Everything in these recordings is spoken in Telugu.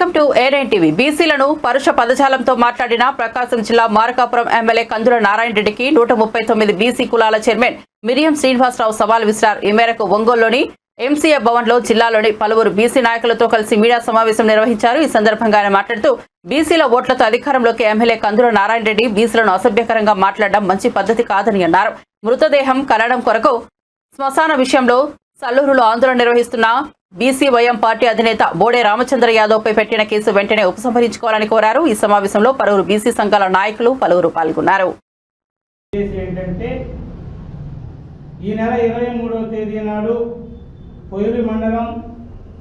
Welcome to ఏరైన్ TV. బీసీలను పరుష పదజాలంతో మాట్లాడిన ప్రకాశం జిల్లా మార్కాపురం ఎమ్మెల్యే కందుల నారాయణ రెడ్డికి నూట ముప్పై తొమ్మిది బీసీ కులాల చైర్మన్ మిరియం శ్రీనివాసరావు సవాల్ విసిరారు. ఈ మేరకు ఒంగోలులోని ఎంసీఏ భవన్లో జిల్లాలోని పలువురు బీసీ నాయకులతో కలిసి మీడియా సమావేశం నిర్వహించారు. ఈ సందర్భంగా ఆయన మాట్లాడుతూ బీసీల ఓట్లతో అధికారంలోకి ఎమ్మెల్యే కందుల నారాయణ రెడ్డి బీసీలను అసభ్యకరంగా మాట్లాడడం మంచి పద్ధతి కాదని అన్నారు. మృతదేహం కనడం కొరకు శ్మశాన విషయంలో సల్లూరులో ఆందోళన నిర్వహిస్తున్న బీసీవైఎం పార్టీ అధినేత బోడే రామచంద్ర యాదవ్ పై పెట్టిన కేసు వెంటనే ఉపసంహరించుకోవాలని కోరారు. ఈ సమావేశంలో పలువురు బీసీ సంఘాల నాయకులు పలువురు పాల్గొన్నారు. ఈ నెల ఇరవై మూడవ తేదీ నాడు పొయ్యూరి మండలం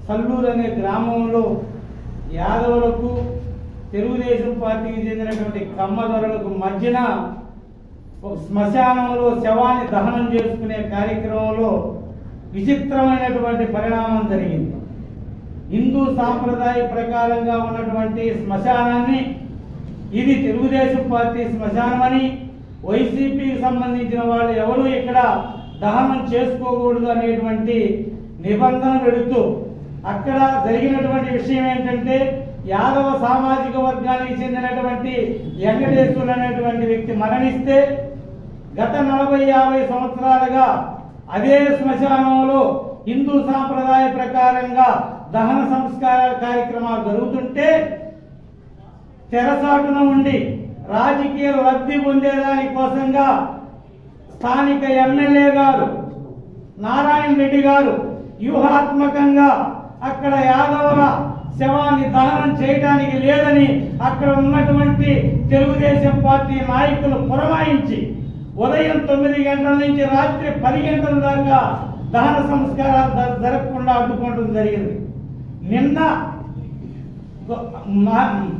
సల్లూరు అనే గ్రామంలో యాదవులకు తెలుగుదేశం పార్టీకి చెందినటువంటి కమ్మదొరలకు మధ్యన ఒక శ్మశానంలో శవాన్ని దహనం చేసుకునే కార్యక్రమంలో విచిత్రమైనటువంటి పరిణామం జరిగింది. హిందూ సాంప్రదాయ ప్రకారంగా ఉన్నటువంటి శ్మశానాన్ని ఇది తెలుగుదేశం పార్టీ శ్మశానమని వైసీపీకి సంబంధించిన వాళ్ళు ఎవరు ఇక్కడ దహనం చేసుకోకూడదు అనేటువంటి నిబంధన పెడుతూ అక్కడ జరిగినటువంటి విషయం ఏంటంటే యాదవ సామాజిక వర్గానికి చెందినటువంటి వెంకటేశ్వరుడు అనేటువంటి వ్యక్తి మరణిస్తే గత నలభై యాభై సంవత్సరాలుగా అదే శ్మశానంలో హిందూ సాంప్రదాయ ప్రకారంగా దహన సంస్కార కార్యక్రమాలు జరుగుతుంటే తెరసాటున ఉండి రాజకీయ లబ్ధి పొందేదాని కోసంగా స్థానిక ఎమ్మెల్యే గారు నారాయణ రెడ్డి గారు వ్యూహాత్మకంగా అక్కడ యాదవుల శవాన్ని దహనం చేయడానికి లేదని అక్కడ ఉన్నటువంటి తెలుగుదేశం పార్టీ నాయకులు పురమాయించి ఉదయం తొమ్మిది గంటల నుంచి రాత్రి పది గంటల దాకా దహన సంస్కారాలు జరగకుండా అడ్డుకోవడం జరిగింది. నిన్న మా-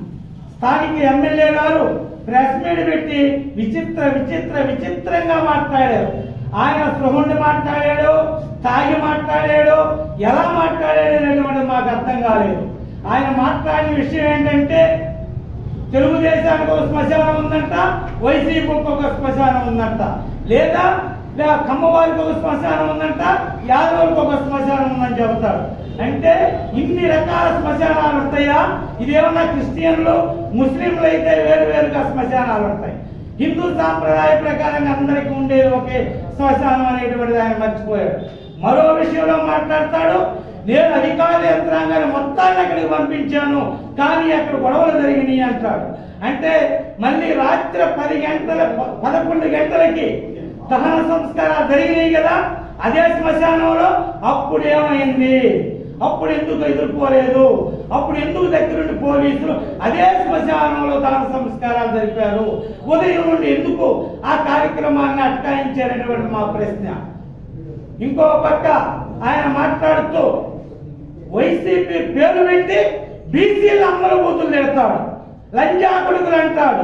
స్థానిక ఎమ్మెల్యే గారు ప్రెస్ మీట్ పెట్టి విచిత్ర విచిత్ర విచిత్రంగా మాట్లాడారు. ఆయన స్పృహుణ్ణి మాట్లాడాడు తాగి మాట్లాడాడు ఎలా మాట్లాడాడు అనేటువంటి మాకు అర్థం కాలేదు. ఆయన మాట్లాడిన విషయం ఏంటంటే తెలుగుదేశానికి ఒక శ్మశానం ఉందంట వైసీపీకి ఒక శ్మశానం ఉందంట. లేదా కమ్మవారికి ఒక శ్మశానం ఉందంట యాదవులకు ఒక శ్మశానం ఉందని చెబుతారు. అంటే ఇన్ని రకాల శ్మశానాలు ఉంటాయా? ఇదేమన్నా క్రిస్టియన్లు ముస్లింలు అయితే వేరు వేరుగా శ్మశానాలు ఉంటాయి. హిందూ సాంప్రదాయ ప్రకారంగా అందరికీ ఉండేది ఒకే శ్మశానం అనేటువంటిది ఆయన మర్చిపోయాడు. మరో విషయంలో మాట్లాడతాడు నేను అధికార యంత్రాంగాన్ని మొత్తాన్ని అక్కడికి పంపించాను కానీ అక్కడ గొడవలు జరిగినాయి అంటాడు. అంటే మళ్ళీ రాత్రి పది గంటల పదకొండు గంటలకి దహన సంస్కారాలు జరిగినాయి కదా అదే శ్మశానంలో అప్పుడు ఏమైంది? అప్పుడు ఎందుకు ఎదుర్కోలేదు? అప్పుడు ఎందుకు దగ్గరుండి పోలీసులు అదే శ్మశానంలో దహన సంస్కారాలు జరిపారు? ఉదయం నుండి ఎందుకు ఆ కార్యక్రమాన్ని అటకాయించారనేటువంటి మా ప్రశ్న. ఇంకో పక్క ఆయన మాట్లాడుతూ వైసీపీ పేరు పెట్టి బీసీలు అమ్మల బూతులు తిడతాడు. లంజా కొడుకులు అంటాడు.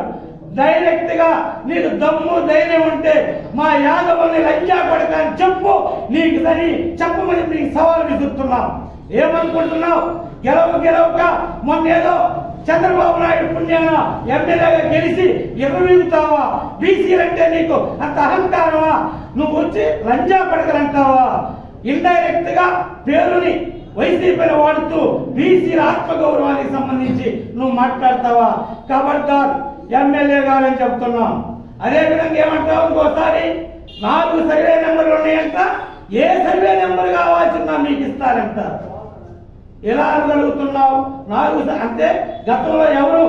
డైరెక్ట్గా నీకు దమ్ము ధైర్యం ఉంటే మా యాదవుని లంజా పడక అని చెప్పు నీకుదని చెప్పమని నీకు సవాల్ విసురుతున్నావు ఏమనుకుంటున్నావు? గెలవ గెలవక మొన్న ఏదో చంద్రబాబు నాయుడు పుణ్యాన ఎమ్మెల్యేగా గెలిచి ఎగరవీగుతావా? బీసీలంటే నీకు అంత అహంకారమా? నువ్వు వచ్చి లంజా పడకలంటావా ఇండైరెక్ట్గా పేరుని వైసీపీని వాడుతూ బీసీల ఆత్మగౌరవానికి సంబంధించి నువ్వు మాట్లాడతావా? ఖబర్దార్ ఎమ్మెల్యే గారని చెప్తున్నాం. అదే విధంగా ఏమంటావు ఇంకోసారి? నాలుగు సర్వే నెంబర్లు ఉన్నాయంట. ఏ సర్వే నెంబర్ కావాల్సిందా మీకు ఇస్తారంట. ఎలా అనగలుగుతున్నావు నాలుగు అంటే గతంలో ఎవరు?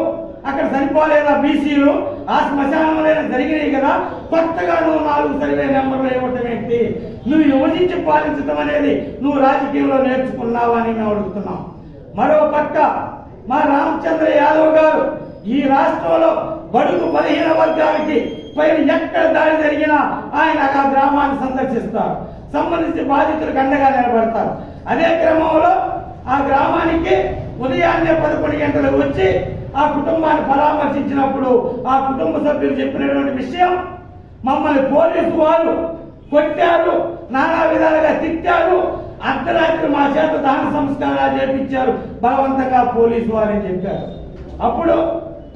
అక్కడ సరిపోలేదా బీసీలు ఆ శ్మశానంలో జరిగినాయి కదా. కొత్తగా నువ్వు నాలుగు సర్వే నెంబర్లు ఇవ్వటం ఏంటి? నువ్వు యోజించి పాలించడం అనేది నువ్వు రాజకీయంలో నేర్చుకున్నావా అని మేము అడుగుతున్నాం. మరో పక్క మా రామచంద్ర యాదవ్ గారు ఈ రాష్ట్రంలో బడుగు బలహీన వర్గాలకి పైన ఎక్కడ దాడి జరిగినా ఆయన ఆ గ్రామాన్ని సందర్శిస్తారు. సంబంధించి బాధితులకు అండగా నిలబడతారు. అదే క్రమంలో ఆ గ్రామానికి ఉదయాన్నే పదకొండు గంటలకు వచ్చి ఆ కుటుంబాన్ని పరామర్శించినప్పుడు ఆ కుటుంబ సభ్యులు చెప్పినటువంటి విషయం మమ్మల్ని పోలీసు వారు కొట్టారు. నానా విధాలుగా తిట్టారు. అర్ధరాత్రి మా చేత దాన సంస్కారాలు చేపించారు. బలవంతంగా పోలీసు వారని చెప్పారు. అప్పుడు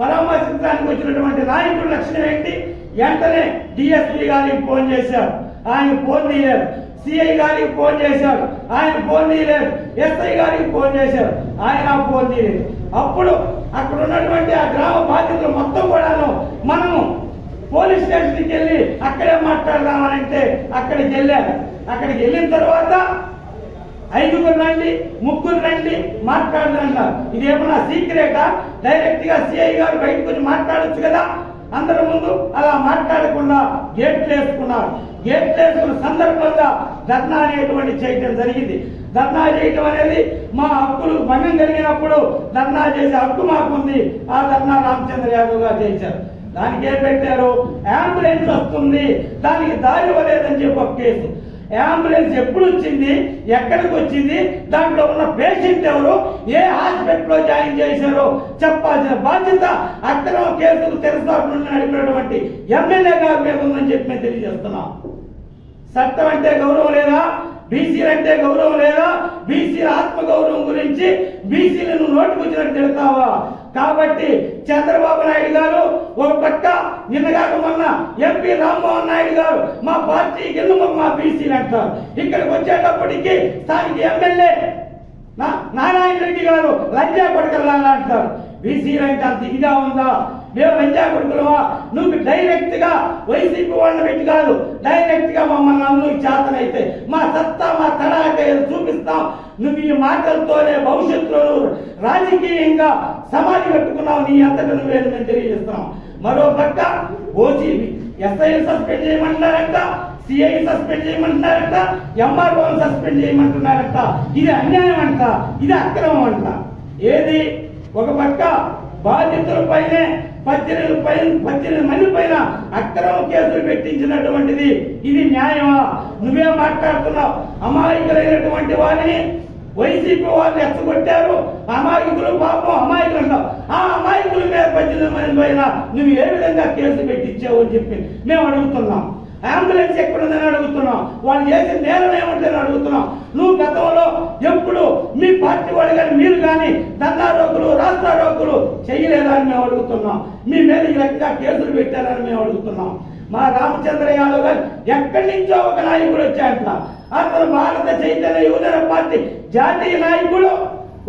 పరామర్శించడానికి వచ్చినటువంటి నాయకుడు లక్షణం ఏంటి వెంటనే డిఎస్పీ గారికి ఫోన్ చేశారు. ఆయన ఫోన్ తీయలేదు. సిఐ గారికి ఫోన్ చేశారు. ఆయన ఫోన్ తీయలేదు. ఎస్ఐ గారికి ఫోన్ చేశారు. ఆయన ఫోన్ తీయలేదు. అప్పుడు అక్కడ ఉన్నటువంటి ఆ గ్రామ బాధ్యతలు మొత్తం కూడాను మనము పోలీస్ స్టేషన్కి వెళ్ళి అక్కడే మాట్లాడదామని అంటే అక్కడికి వెళ్ళారు అక్కడికి వెళ్ళిన తర్వాత ఐదుగురు రండి ముగ్గురు రండి మాట్లాడదన్నారు ఇది ఏమన్నా సీక్రెటా? డైరెక్ట్గా సిఐ గారు బయటకు వచ్చి కదా? అందరి ముందు అలా మాట్లాడకుండా గేట్లు వేసుకున్నారు. గేట్లు వేసుకున్న సందర్భంగా ధర్నా అనేటువంటి చేయటం జరిగింది. ధర్నా చేయటం అనేది మా హక్కులు భంగం కలిగినప్పుడు ధర్నా చేసే హక్కు మాకుంది. ఆ ధర్నా రామచంద్ర యాదవ్ గారు చేశారు. దానికి ఏం పెట్టారు అంబులెన్స్ వస్తుంది. దానికి దారి ఇవ్వలేదని చెప్పి ఒక కేసు. అంబులెన్స్ ఎప్పుడు వచ్చింది? ఎక్కడికి వచ్చింది? దాంట్లో ఉన్న పేషెంట్ ఎవరు? ఏ హాస్పిటల్లో జాయిన్ చేశారో చెప్పాల్సిన బాధ్యత అక్రమ కేసులు తెరసాటు నడిపినటువంటి ఎమ్మెల్యే గారి మీద ఉందని చెప్పి మేము తెలియజేస్తున్నాం. చట్టం అంటే గౌరవం లేదా? బీసీలు అంటే గౌరవం లేదా? బీసీల ఆత్మ గౌరవం గురించి బీసీలను నోటుకొచ్చినట్టు తిడతావా? కాబట్టి చంద్రబాబు నాయుడు గారు ఒక పక్క నిన్నగాక మొన్న ఎంపీ రామ్మోహన్ నాయుడు గారు మా పార్టీ గెలుము మా బీసీలు అంటారు. ఇక్కడికి వచ్చేటప్పటికి స్థానిక ఎమ్మెల్యే నా నారాయణ రెడ్డి గారు లంజా పడకల్లా అంటారు. బీసీలు అంటే అంత ఇదిగా ఉందా? మేము లంజా కొడుకులవా నువ్వు డైరెక్ట్గా వైసీపీ వాళ్ళని పెట్టి కాదు డైరెక్ట్గా మమ్మల్ని అందరూ చేతనైతే మా సత్తా మా తడాక చూపిస్తాం. నువ్వు ఈ మాటలతోనే భవిష్యత్తులో రాజకీయంగా సమాధి పెట్టుకున్నావు నీ అంతటా నువ్వే మేము తెలియజేస్తున్నాం. మరో పక్క ఓసీబీ ఎస్ఐ సస్పెండ్ చేయమంటున్నారంట సిఐ సస్పెండ్ చేయమంటున్నారంట ఎంఆర్ఓ సస్పెండ్ చేయమంటున్నారంట. ఇది అన్యాయం అంట ఇది అక్రమం అంట ఏది? ఒక పక్క బాధితుల పైనే పద్దెనిమిది పైన పద్దెనిమిది మంది పైన అక్రమ కేసులు పెట్టించినటువంటిది ఇది న్యాయమా? నువ్వే మాట్లాడుతున్నావు. అమాయకులైనటువంటి వారిని వైసీపీ వాళ్ళు ఎచ్చగొట్టారు అమాయకులు పాపం అమాయకులు అంటావు. ఆ అమాయకుల మీద పద్దెనిమిది మంది పైన నువ్వు ఏ విధంగా కేసు పెట్టించావు అని చెప్పి మేము అడుగుతున్నాం. అంబులెన్స్ ఎక్కడుందని అడుగుతున్నాం వాళ్ళు చేసిన నేరం ఏమంటుందని అడుగుతున్నాం నువ్వు గతంలో ఎప్పుడు మీ పార్టీ వాళ్ళు కానీ మీరు కానీ దండారోగులు రాష్ట్ర రోగులు చేయలేదని మేము అడుగుతున్నాం. మీ మీద ఈ రకంగా కేసులు పెట్టారని మేము అడుగుతున్నాం. మా రామచంద్ర యాదవ్ గారు ఎక్కడి నుంచో ఒక నాయకుడు వచ్చాయంట అతను భారత చైతన్య యువజన పార్టీ జాతీయ నాయకుడు.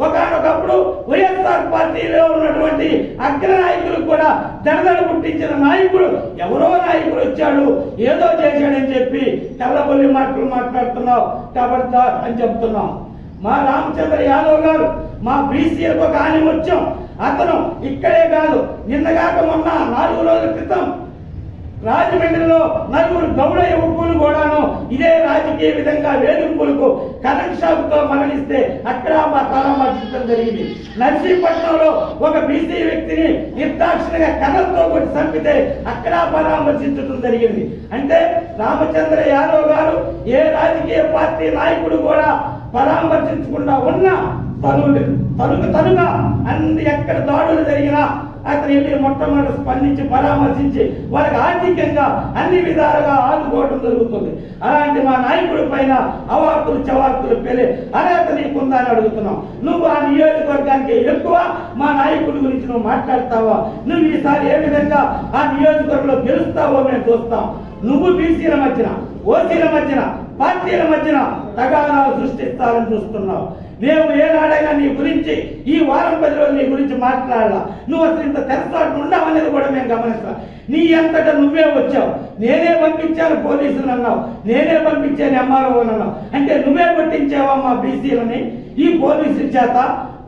ఒకనొకప్పుడు వైఎస్ఆర్ పార్టీలో ఉన్నటువంటి అగ్రనాయకులు కూడా దడదడ పుట్టించిన నాయకుడు ఎవరో నాయకుడు వచ్చాడు ఏదో చేశాడని చెప్పి తెల్లబొల్లి మాటలు మాట్లాడుతున్నావు కాబట్టి అని చెప్తున్నాం. మా రామచంద్ర యాదవ్ గారు మా బీసీలకు ఒక ఆనిముత్యం. అతను ఇక్కడే కాదు నిన్నగాక మొన్న నాలుగు రోజుల క్రితం రాజమండ్రిలో నలుగురు గౌడ యువకులు కూడాను ఇదే రాజకీయ విధంగా వేధింపులకు కరెంట్ షాక్తో మరణిస్తే అక్కడ మా పరామర్శించడం జరిగింది. నర్సీపట్నంలో ఒక బీసీ వ్యక్తిని నిర్దాక్షిణంగా కథలతో కొట్టి చంపితే అక్కడ పరామర్శించడం జరిగింది. అంటే రామచంద్ర యాదవ్ గారు ఏ రాజకీయ పార్టీ నాయకుడు కూడా పరామర్శించకుండా ఉన్న తను తనుకు తనుగా అన్ని ఎక్కడ దాడులు జరిగినా అతను వెళ్ళి మొట్టమొదటి స్పందించి పరామర్శించి వారికి ఆర్థికంగా అన్ని విధాలుగా ఆదుకోవడం జరుగుతుంది. అలాంటి మా నాయకుడి పైన అవార్తులు చవార్తులు పెళ్ళి అర్హత నీకుందా అని అడుగుతున్నాం. నువ్వు ఆ నియోజకవర్గానికి ఎక్కువ మా నాయకుడి గురించి నువ్వు మాట్లాడతావా? నువ్వు ఈసారి ఏ విధంగా ఆ నియోజకవర్గంలో గెలుస్తావో మేము చూస్తాం. నువ్వు బీసీల మధ్యన ఓసీల మధ్యన పార్టీల మధ్యన తగాదాలు సృష్టిస్తారని చూస్తున్నావు. మేము ఏనాడైనా నీ గురించి ఈ వారం పది రోజులు నీ గురించి మాట్లాడాలా. నువ్వు అసలు ఇంత తెరసాటు ఉండవనేది కూడా మేము గమనిస్తాం. నీ అంతట నువ్వే వచ్చావు. నేనే పంపించాను పోలీసులు అన్నావు. నేనే పంపించాను ఎంఆర్ఓ అన్నావు. అంటే నువ్వే పట్టించావా మా బీసీలని? ఈ పోలీసుల చేత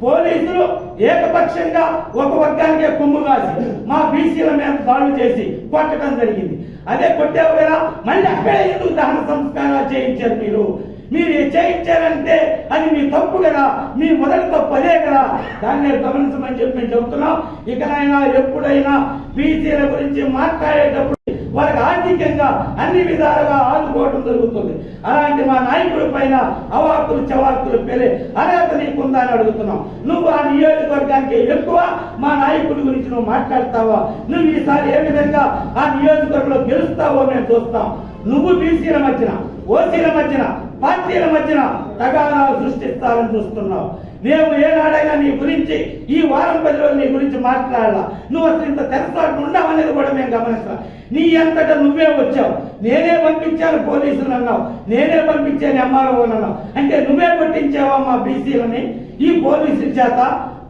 పోలీసులు ఏకపక్షంగా ఒక వర్గానికే కొమ్ము కాసి మా బీసీల మీద దాడులు చేసి కొట్టడం జరిగింది. అదే కొట్టావు కదా మళ్ళీ అక్కడే ఎందుకు దహన సంస్కారాలు చేయించారు మీరు? మీరు చేయించారంటే అది మీ తప్పు కదా మీ మొదటి తప్పు అదే కదా. దాన్ని గమనించమని చెప్పి మేము చెబుతున్నాం ఇకనైనా ఎప్పుడైనా బీసీల గురించి మాట్లాడేటప్పుడు వారికి ఆర్థికంగా అన్ని విధాలుగా ఆదుకోవడం జరుగుతుంది అలాంటి మా నాయకుడి పైన అవాకులు చవాకులు పెళ్ళి అర్హత నీకుందా అని అడుగుతున్నాం. నువ్వు ఆ నియోజకవర్గానికి ఎక్కువ మా నాయకుడి గురించి నువ్వు మాట్లాడతావా? నువ్వు ఈసారి ఏ విధంగా ఆ నియోజకవర్గంలో గెలుస్తావో మేము చూస్తాం. నువ్వు బీసీల మధ్యన ఓసీల మధ్యన పార్టీల మధ్యన తగాదాలు సృష్టిస్తారని చూస్తున్నావు. నేను ఏనాడైనా నీ గురించి ఈ వారం పది రోజులు నీ గురించి మాట్లాడాలా. నువ్వు అసలు ఇంత తెరసాటు ఉండవనేది కూడా మేము గమనిస్తాం నీ అంతట నువ్వే వచ్చావు. నేనే పంపించాను పోలీసులు అన్నావు నేనే పంపించాను ఎంఆర్ఓ అన్నావు అంటే నువ్వే పట్టించావా మా బీసీలని? ఈ పోలీసుల చేత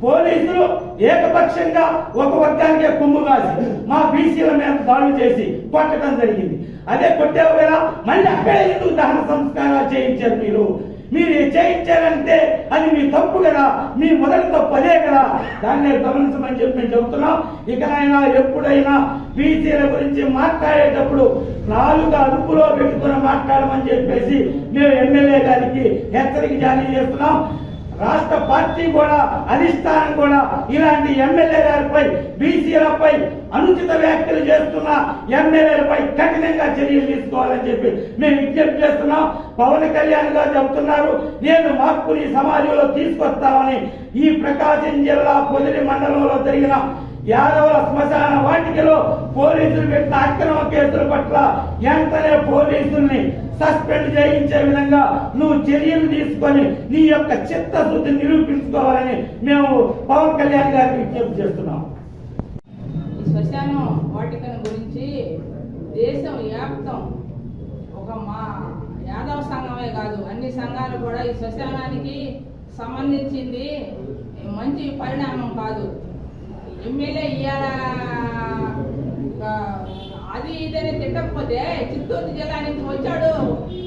పోలీసులు ఏకపక్షంగా ఒక వర్గానికే కుమ్ము కాసి మా బీసీల మీద దాడులు చేసి కొట్టడం జరిగింది. అదే కొట్టావు కదా మళ్ళీ అక్కడే ఎందుకు దహన సంస్కారాలు చేయించారు మీరు? మీరు చేయించారంటే అది మీ తప్పు కదా మీ మొదటి తప్పు అదే కదా. దాన్ని గమనించమని చెప్పి మేము చెబుతున్నాం ఇకనైనా ఎప్పుడైనా బీసీల గురించి మాట్లాడేటప్పుడు నాలుగు అదుపులో పెట్టుకుని మాట్లాడమని చెప్పేసి మేము ఎమ్మెల్యే గారికి హెచ్చరిక జారీ చేస్తున్నాం. రాష్ట్ర పార్టీ కూడా అధిష్టానం కూడా ఇలాంటి ఎమ్మెల్యే గారిపై బీసీలపై అనుచిత వ్యాఖ్యలు చేస్తున్న ఎమ్మెల్యేలపై కఠినంగా చర్యలు తీసుకోవాలని చెప్పి మేము విజ్ఞప్తి చేస్తున్నాం. పవన్ కళ్యాణ్ గారు చెబుతున్నారు నేను మార్పుని సమాజంలో తీసుకొస్తామని. ఈ ప్రకాశం జిల్లా పొదిలి మండలంలో జరిగిన యాదవుల శ్మశాన వాటికలో పోలీసులు పెట్టిన అక్రమ కేసుల పట్ల వెంటనే పోలీసుల్ని సస్పెండ్ చేయించే విధంగా నువ్వు చర్యలు తీసుకొని నీ యొక్క చిత్తశుద్ధి నిరూపించుకోవాలని మేము పవన్ కళ్యాణ్ గారికి విజ్ఞప్తి చేస్తున్నాం. ఈ శ్మశానం వాటికను గురించి దేశం వ్యాప్తం ఒక మా యాదవ సంఘమే కాదు అన్ని సంఘాలు కూడా ఈ శ్మశానానికి సంబంధించింది మంచి పరిణామం కాదు. ఎమ్మెల్యే ఇవాళ అది ఇదని తిట్టకపోతే చిత్తూరు జిల్లా నుంచి వచ్చాడు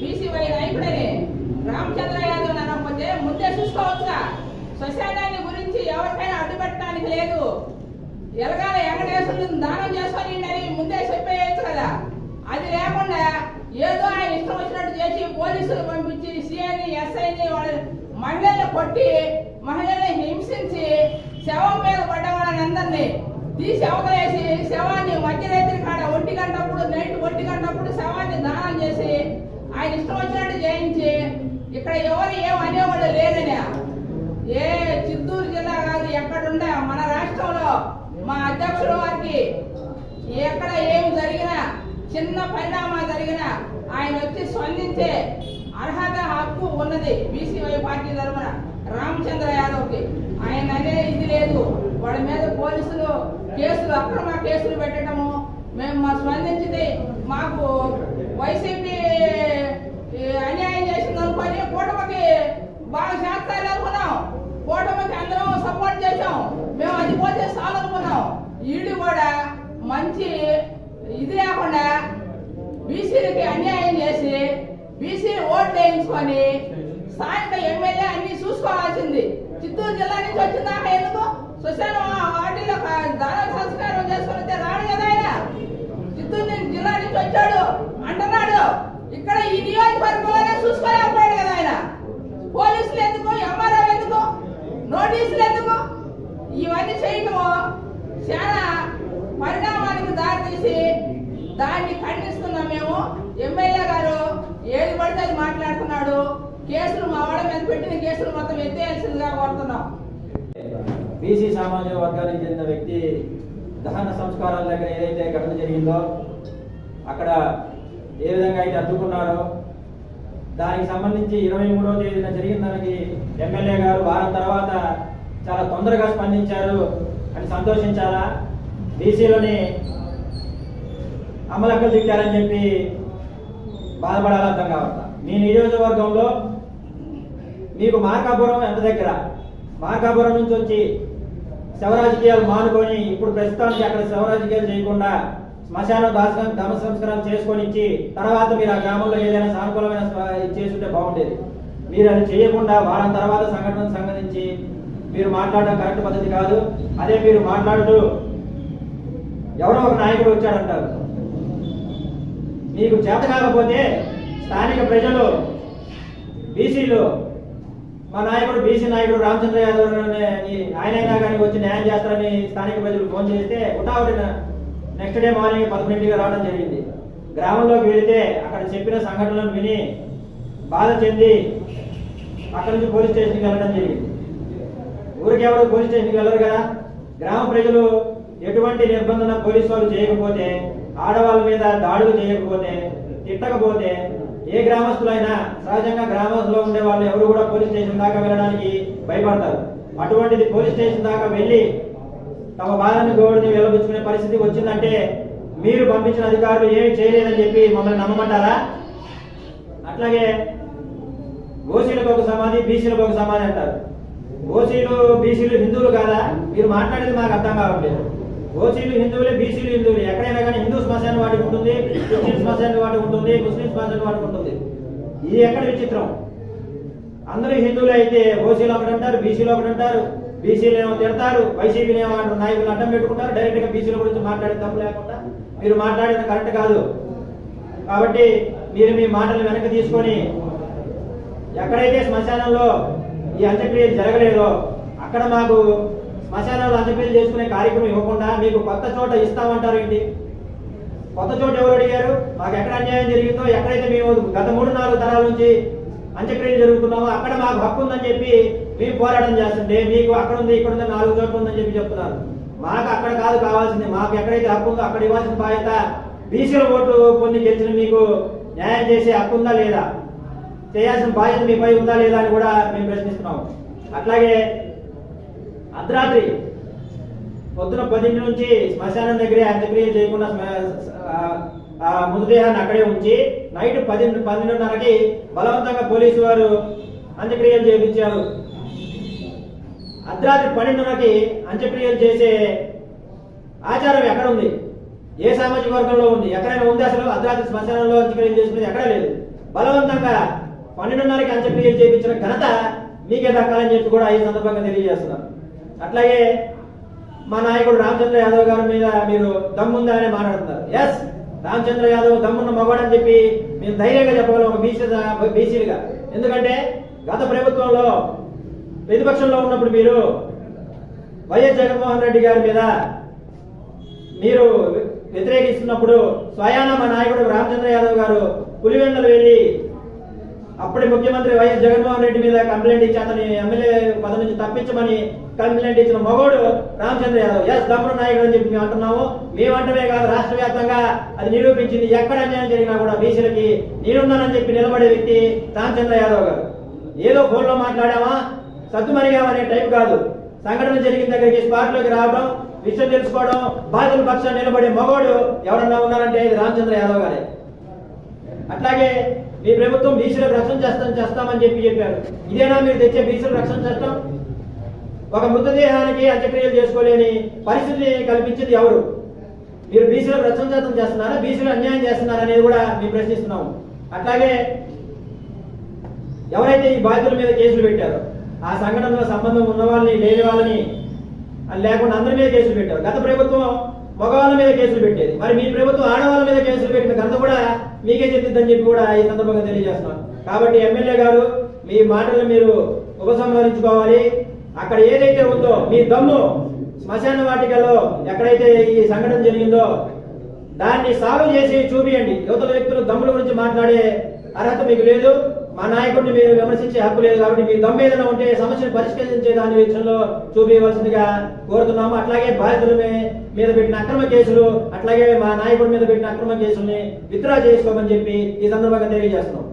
బీసీవై నాయకుడని రామచంద్ర యాదవ్ అనకపోతే ముందే చూసుకోవచ్చుగా. శ్మశానాన్ని గురించి ఎవరికైనా అడ్డుపెట్టడానికి లేదు. ఎలగాల వెంకటేశ్వరుని దానం చేసుకొని ముందే చెప్పేయచ్చు కదా. అది లేకుండా ఏదో ఆయన ఇష్టం వచ్చినట్టు చేసి పోలీసులు పంపించి సిఐని ఎస్ఐని వాళ్ళ మహిళల్ని కొట్టి మహిళల్ని హింసించి శవం మీద పడ్డ వాళ్ళని అందరినీ తీసి అవతలేసి శవాన్ని మధ్యరాత్రి కాడ ఒంటి గంటప్పుడు నైట్ ఒంటి గంటప్పుడు శవాన్ని దానం చేసి ఆయన ఇష్టం వచ్చినట్టు చేయించి ఇక్కడ ఎవరు ఏం అనేవాళ్ళు లేరని. ఏ చిత్తూరు జిల్లా కాదు ఎక్కడున్నా మన రాష్ట్రంలో మా అధ్యక్షుడు వారికి ఎక్కడ ఏమి జరిగినా చిన్న పరిణామం జరిగినా ఆయన వచ్చి స్పందించే అర్హత హక్కు ఉన్నది బీసీవై పార్టీ తరఫున రామచంద్ర యాదవ్కి. ఆయన అనే ఇది లేదు. వాడి మీద పోలీసులు కేసులు అక్రమ కేసులు పెట్టడము. మేము మా స్పందించింది మాకు వైసీపీ అన్యాయం చేసింది అనుకొని కూటమికి బాగా చేస్తారని అనుకున్నాం. కూటమికి అందరం సపోర్ట్ చేసాం మేము అది పోతే చాలు అనుకున్నాం. ఈడు కూడా మంచి ఇది లేకుండా బీసీలకి అన్యాయం చేసి బీసీ ఓట్లు వేయించుకొని స్థానిక ఎమ్మెల్యే అన్ని చూసుకోవాల్సింది. చిత్తూరు జిల్లా నుంచి వచ్చిందాక ఎందుకు? శ్మశాన వాటిలో దాన సంస్కారం చేసుకుని రాడు కదా ఆయన. చిత్తూరు జిల్లా నుంచి వచ్చాడు. అంటున్నాడు. ఇక్కడ ఈ నియోజకవర్గంలోనే చూసుకోలేకపోయాడు కదా ఆయన. పోలీసులు ఎందుకు? ఎంఆర్ఓ ఎందుకు? నోటీసులు ఎందుకు? ఇవన్నీ చేయటము చాలా పరిణామానికి దారితీసి దాన్ని ఖండిస్తున్నాం మేము. ఎమ్మెల్యే గారు ఏది పడితే అది మాట్లాడుతున్నాడు. కేసులు మా వాళ్ళ మీద పెట్టిన కేసులు మొత్తం ఎత్తేయాల్సిందిగా కోరుతున్నాం. బీసీ సామాజిక వర్గానికి చెందిన వ్యక్తి దహన సంస్కారాల దగ్గర ఏదైతే ఘటన జరిగిందో అక్కడ ఏ విధంగా అయితే అడ్డుకున్నారో దానికి సంబంధించి ఇరవై మూడవ తేదీన జరిగిన దానికి ఎమ్మెల్యే గారు వారం తర్వాత చాలా తొందరగా స్పందించారు. అని సంతోషించాలా? బీసీలోని అమలక్కలు తిట్టారని చెప్పి బాధపడాలి అర్థం కావట్లా. మీ నియోజకవర్గంలో మీకు మార్కాపురం ఎంత దగ్గర? మార్కాపురం నుంచి వచ్చి శవరాజకీయాలు మానుకొని ఇప్పుడు ప్రస్తుతానికి అక్కడ శవరాజకీయాలు చేయకుండా శ్మశానం దాసం దమ సంస్కారం చేసుకొని ఇచ్చి తర్వాత మీరు ఆ గ్రామంలో ఏదైనా సానుకూలమైన చేస్తుంటే చేసుంటే బాగుండేది. మీరు అది చేయకుండా వారం తర్వాత సంఘటన సంబంధించి మీరు మాట్లాడడం కరెక్ట్ పద్ధతి కాదు. అదే మీరు మాట్లాడుతూ ఎవరో ఒక నాయకుడు వచ్చాడంటారు. మీకు చేత కాకపోతే స్థానిక ప్రజలు బీసీలు మా నాయకుడు బీసీ నాయకుడు రామచంద్ర యాదవ్ అని ఆయనైనా కానీ వచ్చి న్యాయం చేస్తారని స్థానిక ప్రజలు ఫోన్ చేస్తే ఉటావుటిన నెక్స్ట్ డే మార్నింగ్ పదకొండింటికి రావడం జరిగింది. గ్రామంలోకి వెళితే అక్కడ చెప్పిన సంఘటనలను విని బాధ చెంది అక్కడి నుంచి పోలీస్ స్టేషన్కి వెళ్ళడం జరిగింది. ఊరికెవరు పోలీస్ స్టేషన్కి వెళ్ళరు కదా? గ్రామ ప్రజలు ఎటువంటి నిర్బంధన పోలీసు వాళ్ళు చేయకపోతే ఆడవాళ్ళ మీద దాడులు చేయకపోతే తిట్టకపోతే ఏ గ్రామస్తులైనా సహజంగా గ్రామస్తులో ఉండే వాళ్ళు ఎవరు కూడా పోలీస్ స్టేషన్ దాకా వెళ్ళడానికి భయపడతారు. అటువంటిది పోలీస్ స్టేషన్ దాకా వెళ్ళి తమ బాధను గోడిని వెలబుచ్చుకునే పరిస్థితి వచ్చిందంటే మీరు పంపించిన అధికారులు ఏమి చేయలేదని చెప్పి మమ్మల్ని నమ్మమంటారా? అట్లాగే ఓసీలకు ఒక సమాధి బీసీలకు ఒక సమాధి అంటారు. ఓసీలు బీసీలు హిందువులు కాదా? మీరు మాట్లాడేది మాకు అర్థం కావట్లేదు. ఓసీలు హిందువులే బీసీలు హిందువులే ఎక్కడైనా కానీ హిందూ శ్మశాన వాటికి ఉంటుంది క్రిస్టియన్ శ్మశాన వాటికి ఉంటుంది ముస్లిం శ్మశాన వాటికి ఉంటుంది. ఇది ఎక్కడ విచిత్రం? అందరూ హిందువులు అయితే ఓసీలు ఒకటి అంటారు బీసీలు ఒకటి అంటారు బీసీలు ఏమో తిడతారు వైసీపీని ఏమో నాయకులు అడ్డం పెట్టుకుంటారు డైరెక్ట్గా బీసీల గురించి మాట్లాడే తప్పు లేకుండా మీరు మాట్లాడేది కరెక్ట్ కాదు. కాబట్టి మీరు మీ మాటలు వెనక్కి తీసుకొని ఎక్కడైతే శ్మశానంలో ఈ అంత్యక్రియలు జరగలేదో అక్కడ మాకు శ్మశానాలు అంత్యక్రియలు చేసుకునే కార్యక్రమం ఇవ్వకుండా మీకు కొత్త చోట ఇస్తామంటారు ఏంటి? కొత్త చోట ఎవరు అడిగారు? మాకు ఎక్కడ అన్యాయం జరిగిందో ఎక్కడైతే మేము గత మూడు నాలుగు తరాల నుంచి అంత్యక్రియలు జరుగుతున్నామో అక్కడ మాకు హక్కు ఉందని చెప్పి మేము పోరాటం చేస్తుంటే మీకు అక్కడ ఉంది ఇక్కడ ఉంది నాలుగు చోట్ల ఉందని చెప్పి చెప్తున్నారు. మాకు అక్కడ కాదు కావాల్సింది. మాకు ఎక్కడైతే హక్కు ఉందో అక్కడ ఇవ్వాల్సిన బాధ్యత బీసీల ఓట్లు పొంది గెలిచిన మీకు న్యాయం చేసే హక్కు ఉందా లేదా? చేయాల్సిన బాధ్యత మీపై ఉందా లేదా అని కూడా మేము ప్రశ్నిస్తున్నాం అట్లాగే అర్ధరాత్రి పొద్దున పదింటి నుంచి శ్మశానం దగ్గరే అంత్యక్రియ చేయకుండా మృతదేహాన్ని అక్కడే ఉంచి నైట్ పది పన్నెండున్నరకి బలవంతంగా పోలీసు వారు అంత్యక్రియలు చేయించారు అర్ధరాత్రి పన్నెండున్నరకి అంత్యక్రియలు చేసే ఆచారం ఎక్కడ ఉంది ఏ సామాజిక వర్గంలో ఉంది? ఎక్కడైనా ఉంది అసలు? అర్ధరాత్రి శ్మశానంలో అంత్యక్రియలు చేసుకునేది ఎక్కడా లేదు. బలవంతంగా పన్నెండున్నరకి అంత్యక్రియలు చేయించిన ఘనత మీకే దక్కాలని చెప్పి కూడా ఈ సందర్భంగా తెలియజేస్తున్నాం అట్లాగే మా నాయకుడు రామచంద్ర యాదవ్ గారి మీద మీరు దమ్ముందా అని మాట్లాడుతున్నారు. ఎస్ రామచంద్ర యాదవ్ దమ్మున్న మగవాడని చెప్పి మేము ధైర్యంగా చెప్పగలం ఒక బీసీ బీసీలుగా. ఎందుకంటే గత ప్రభుత్వంలో ప్రతిపక్షంలో ఉన్నప్పుడు మీరు వైఎస్ జగన్మోహన్ రెడ్డి గారి మీద మీరు వ్యతిరేకిస్తున్నప్పుడు స్వయాన మా నాయకుడు రామచంద్ర యాదవ్ గారు పులివెందులు వెళ్ళి అప్పటి ముఖ్యమంత్రి వైఎస్ జగన్మోహన్ రెడ్డి మీద కంప్లైంట్ ఇచ్చి అతని ఎమ్మెల్యే పదవి నుంచి తప్పించమని కంప్లైంట్ ఇచ్చిన మగోడు రామచంద్ర యాదవ్. ఎస్ దమ్ముడు నాయకుడు అని చెప్పి మేము అంటున్నాము. మేము అంటమే కాదు రాష్ట్ర వ్యాప్తంగా అది నిరూపించింది. ఎక్కడ అన్యాయం జరిగినా కూడా బీసీలకి నేనున్నానని చెప్పి నిలబడే వ్యక్తి రామచంద్ర యాదవ్ గారు. ఏదో ఫోన్లో మాట్లాడామా? సత్తుమరిగామనే టైప్ కాదు. సంఘటన జరిగిన దగ్గరికి స్పాట్లోకి రావడం విషయం తెలుసుకోవడం బాధితుల పక్షాన్ని నిలబడే మగోడు ఎవరన్నా ఉన్నారంటే ఇది రామచంద్ర యాదవ్ గారే. అట్లాగే మీ ప్రభుత్వం బీసీలకు రక్షణ చేస్తాం చేస్తామని చెప్పి చెప్పారు. ఇదేనా మీరు తెచ్చే బీసీలు రక్షణ చేస్తాం? ఒక మృతదేహానికి అంత్యక్రియలు చేసుకోలేని పరిస్థితిని కల్పించింది ఎవరు? మీరు బీసీలకు రక్షణ చేతం చేస్తున్నారా? బీసీలు అన్యాయం చేస్తున్నారా అనేది కూడా మేము ప్రశ్నిస్తున్నాము అట్లాగే ఎవరైతే ఈ బాధితుల మీద కేసులు పెట్టారో ఆ సంఘటనలో సంబంధం ఉన్న వాళ్ళని లేని వాళ్ళని లేకుండా అందరి మీద కేసులు పెట్టారు. గత ప్రభుత్వం మగవాళ్ళ మీద కేసులు పెట్టేది. మరి మీ ప్రభుత్వం ఆడవాళ్ళ మీద కేసులు పెట్టిన ఘనత కూడా మీకే చెప్తుందని చెప్పి కూడా ఈ సందర్భంగా తెలియజేస్తున్నాం. కాబట్టి ఎమ్మెల్యే గారు మీ మాటలు మీరు ఉపసంహరించుకోవాలి. అక్కడ ఏదైతే ఉందో మీ దమ్ము శ్మశాన వాటికలో ఎక్కడైతే ఈ సంఘటన జరిగిందో దాన్ని సాల్వ్ చేసి చూపియండి. యువతల వ్యక్తులు దమ్ముల గురించి మాట్లాడే అర్హత మీకు లేదు. మా నాయకుడిని మీరు విమర్శించే హక్కు లేదు కాబట్టి మీ దమ్ము ఏదైనా ఉంటే సమస్యను పరిష్కరించే దాని విషయంలో చూపించవలసిందిగా కోరుతున్నాము. అట్లాగే బాధితులమే మీద పెట్టిన అక్రమ కేసులు అట్లాగే మా నాయకుడి మీద పెట్టిన అక్రమ కేసుల్ని విత్డ్రా చేసుకోమని చెప్పి ఈ సందర్భంగా తెలియజేస్తున్నాం.